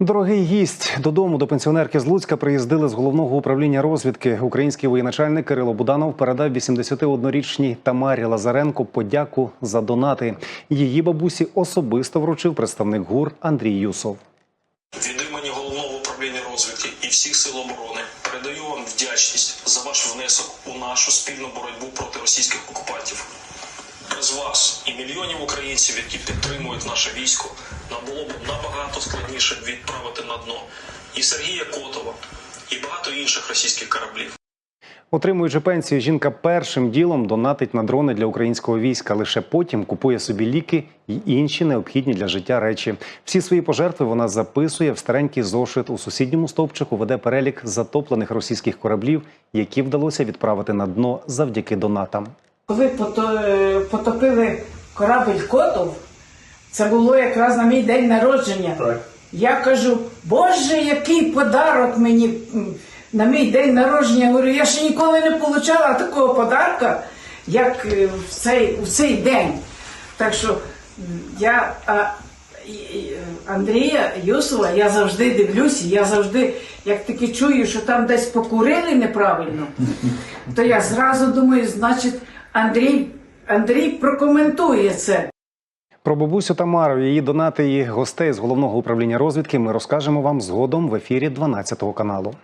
Дорогий гість додому до пенсіонерки з Луцька приїздили з головного управління розвідки. Український воєначальник Кирило Буданов передав 81-річній Тамарі Лазаренко подяку за донати. Її бабусі особисто вручив представник ГУР Андрій Юсов. Від імені головного управління розвідки і всіх сил оборони передаю вам вдячність за ваш внесок у нашу спільну боротьбу проти російських окупантів. І мільйонів українців, які підтримують наше військо, нам було б набагато складніше відправити на дно і Сергія Котова, і багато інших російських кораблів. Отримуючи пенсію, жінка першим ділом донатить на дрони для українського війська. Лише потім купує собі ліки і інші необхідні для життя речі. Всі свої пожертви вона записує в старенький зошит. У сусідньому стовпчику веде перелік затоплених російських кораблів, які вдалося відправити на дно завдяки донатам. Коли пото- е, потопили корабель Котов, це було якраз на мій день народження. Я кажу, Боже, який подарок мені на мій день народження. Я говорю, я ще ніколи не отримала такого подарка, як е, в цей, в цей день. Так що я а, і, Андрія Юсова, я завжди дивлюся, я завжди, як таки чую, що там десь покурили неправильно, то я зразу думаю, значить, Андрій, Андрій прокоментує це. Про бабусю Тамару, її донати і гостей з головного управління розвідки ми розкажемо вам згодом в ефірі 12 каналу.